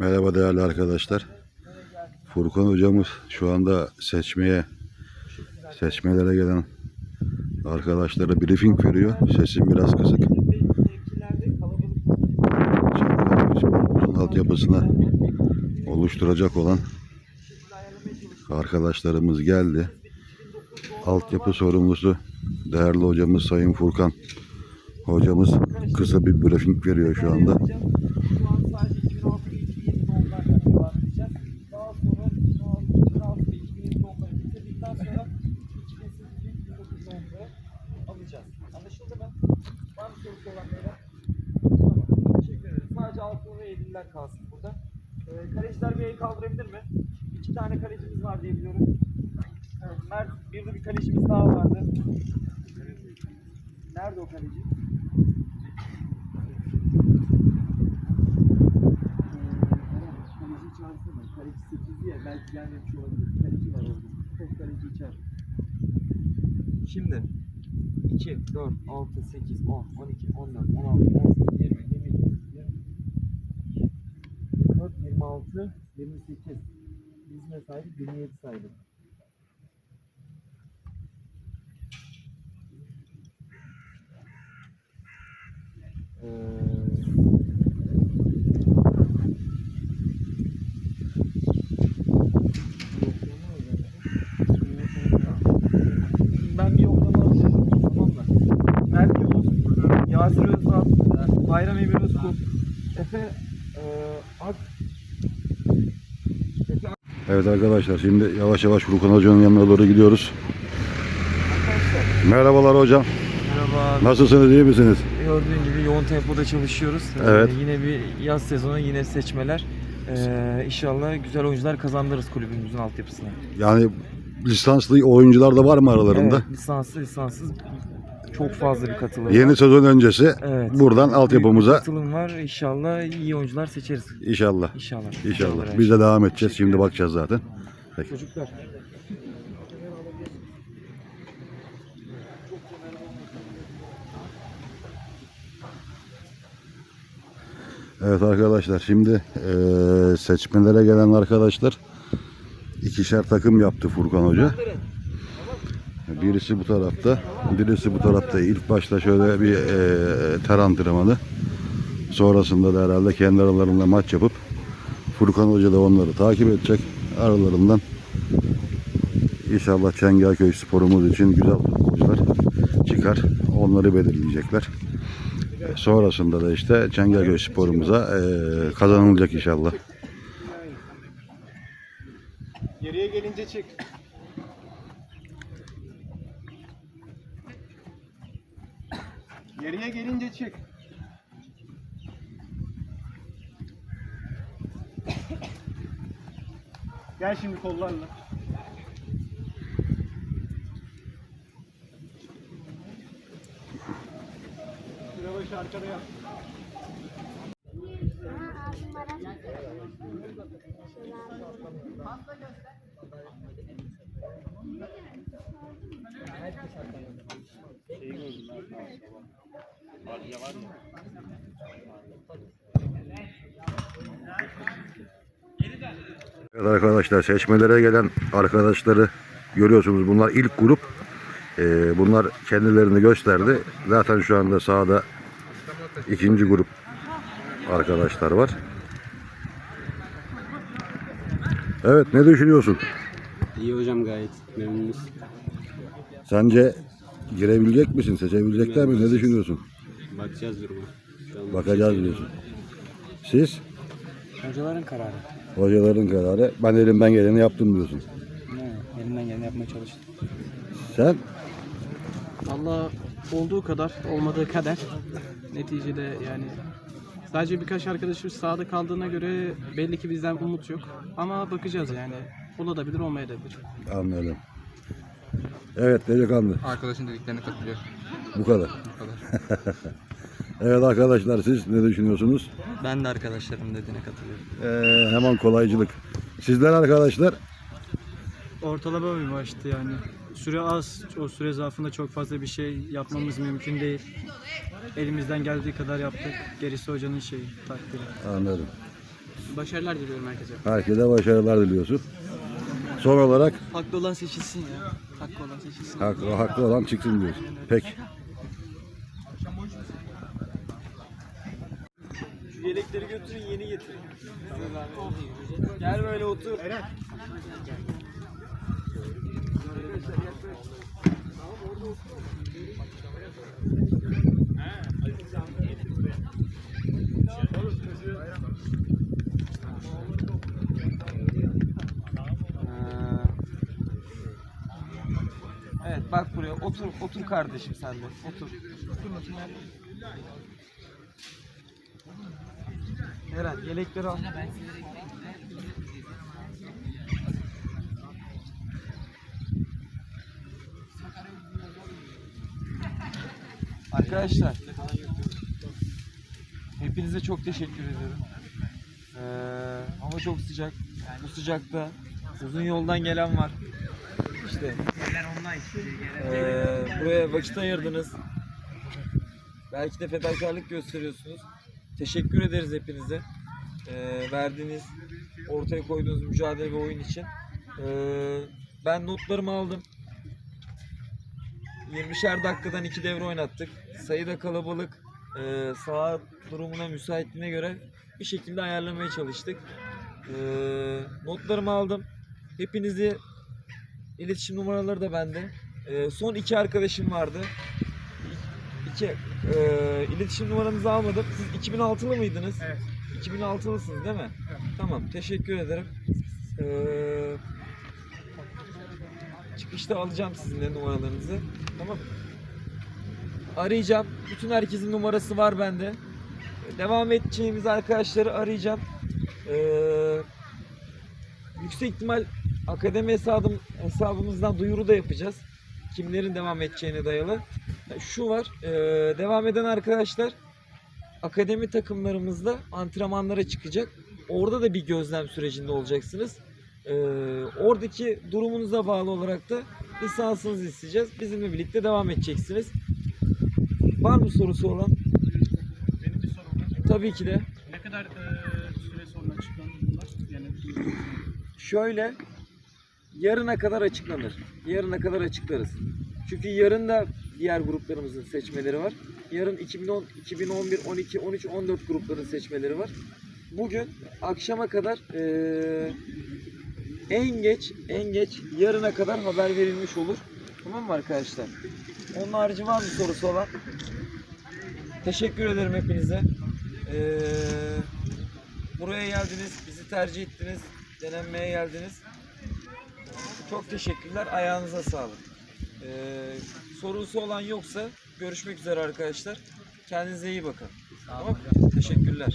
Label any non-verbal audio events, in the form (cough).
Merhaba değerli arkadaşlar. Furkan hocamız şu anda seçmeye seçmelere gelen arkadaşlara briefing veriyor. Sesim biraz kısık. Altyapısına oluşturacak olan arkadaşlarımız geldi. Altyapı sorumlusu değerli hocamız Sayın Furkan hocamız kısa bir briefing veriyor şu anda. Şu an sadece 2006 ve 2007 doğumlarla devam edeceğiz. Daha sonra 2006, 2006 ve 2007 doğumları bitirdikten sonra 2008 ve 2009 doğumları alacağız. Anlaşıldı mı? Var mı sorusu olan. Teşekkür ederim. Sadece altın ve yedililer kalsın burada. Ee, kaleciler bir el kaldırabilir mi? İki tane kalecimiz var diye biliyorum. Evet, Mert, bir de bir kalecimiz daha vardı. Nerede o kaleci? Kaleci çağırsana. Kaleci 8 ya belki gelmemiş olabilir. Kaleci var orada. Tek kaleci içer. Şimdi 2, 4, 6, 8, 10, 12, 14, 16, 18, 20, 22, 24, 26, 28. Biz ne saydık? 27 saydık. Ben bir yoklama alacağım. Tamam mı? Mert Yunus, Yasir Özal, Bayram Özkul, Efe Ak Evet arkadaşlar şimdi yavaş yavaş Furkan Hoca'nın yanına doğru gidiyoruz. Merhabalar hocam. Merhaba. Nasılsınız iyi misiniz? Gördüğün gibi yoğun tempoda çalışıyoruz. Ee, Evet. yine bir yaz sezonu, yine seçmeler. Ee, inşallah güzel oyuncular kazandırırız kulübümüzün altyapısına. Yani lisanslı oyuncular da var mı aralarında? Evet, lisanslı, lisanssız çok fazla bir katılım var. Yeni sezon öncesi Evet. buradan Büyük bir altyapımıza katılım var. İnşallah iyi oyuncular seçeriz. inşallah. İnşallah. İnşallah. Biz de devam edeceğiz. Şimdi bakacağız zaten. Peki. Çocuklar. Evet arkadaşlar şimdi eee, seçmelere gelen arkadaşlar ikişer takım yaptı Furkan Hoca. Birisi bu tarafta, birisi bu tarafta. İlk başta şöyle bir eee ter antrenmanı. Sonrasında da herhalde kendi aralarında maç yapıp Furkan Hoca da onları takip edecek. Aralarından inşallah Çengelköy sporumuz için güzel futbolcular çıkar. Onları belirleyecekler. Sonrasında da işte Çengelköy sporumuza eee, kazanılacak inşallah. Geriye gelince çık. Geriye gelince çık. Gel şimdi kollarla. Sıra başı arkada yap. Evet arkadaşlar seçmelere gelen arkadaşları görüyorsunuz. Bunlar ilk grup. Ee, bunlar kendilerini gösterdi. Zaten şu anda sahada ikinci grup arkadaşlar var. Evet ne düşünüyorsun? İyi hocam gayet memnunuz. Sence girebilecek misin? Seçebilecekler mi? Ne düşünüyorsun? Bakacağız duruma. An Bakacağız diyorsun. Siz? Hocaların kararı. Hocaların kararı. Ben elimden geleni yaptım diyorsun. Ne? Elimden geleni yapmaya çalıştım. Sen? Valla olduğu kadar, olmadığı kadar. Neticede yani sadece birkaç arkadaşımız sahada kaldığına göre belli ki bizden umut yok. Ama bakacağız yani. Olabilir, olmayabilir. Anladım. Evet delikanlı. Arkadaşın dediklerine katılıyor. Bu kadar. Bu kadar. (laughs) Evet arkadaşlar siz ne düşünüyorsunuz? Ben de arkadaşlarım dediğine katılıyorum. Ee, hemen kolaycılık. Sizler arkadaşlar ortalama bir maçtı yani. Süre az, o süre zarfında çok fazla bir şey yapmamız mümkün değil. Elimizden geldiği kadar yaptık. Gerisi hocanın şeyi, takdiri. anladım. Başarılar diliyorum herkese. Herkese başarılar diliyorsun. Son olarak Haklı olan seçilsin ya. Haklı olan seçilsin. haklı, haklı olan çıksın diyorsun. Peki. Yelekleri götürün yeni getirin. Gel böyle otur. Evet bak buraya otur otur kardeşim sen de otur. Eren yelekleri al. Arkadaşlar hepinize çok teşekkür ediyorum. Ee, hava çok sıcak. Bu sıcakta uzun yoldan gelen var. İşte ee, buraya vakit ayırdınız. Belki de fedakarlık gösteriyorsunuz. Teşekkür ederiz hepinize. Ee, verdiğiniz, ortaya koyduğunuz mücadele ve oyun için. Ee, ben notlarımı aldım. 20'şer dakikadan iki devre oynattık. Sayıda kalabalık. Ee, saha durumuna, müsaitliğine göre bir şekilde ayarlamaya çalıştık. Ee, notlarımı aldım. Hepinizi iletişim numaraları da bende. Ee, son iki arkadaşım vardı. İki, e, iletişim numaranızı almadım. Siz 2006'lı mıydınız? Evet. 2006'lısınız değil mi? Tamam. Teşekkür ederim. Ee, çıkışta alacağım sizin de numaralarınızı. Tamam. Arayacağım. Bütün herkesin numarası var bende. Devam edeceğimiz arkadaşları arayacağım. Ee, yüksek ihtimal akademi hesabım, hesabımızdan duyuru da yapacağız. Kimlerin devam edeceğine dayalı. Şu var. e, devam eden arkadaşlar akademi takımlarımızda antrenmanlara çıkacak. Orada da bir gözlem sürecinde olacaksınız. Ee, oradaki durumunuza bağlı olarak da lisansınızı isteyeceğiz. Bizimle birlikte devam edeceksiniz. Var mı sorusu olan? Benim bir sorum var. Tabii ki de. Ne kadar eee, süre sonra açıklandı bunlar? Yani Şöyle yarına kadar açıklanır. Yarına kadar açıklarız. Çünkü yarın da diğer gruplarımızın seçmeleri var. Yarın 2010, 2011, 12, 13, 14 grupların seçmeleri var. Bugün akşama kadar eee, en geç en geç yarına kadar haber verilmiş olur. Tamam mı arkadaşlar? Onun harici var mı sorusu olan? Teşekkür ederim hepinize. Eee, buraya geldiniz, bizi tercih ettiniz, denenmeye geldiniz. Çok teşekkürler. Ayağınıza sağlık. Ee, sorusu olan yoksa görüşmek üzere arkadaşlar. Kendinize iyi bakın. Tamam. Teşekkürler.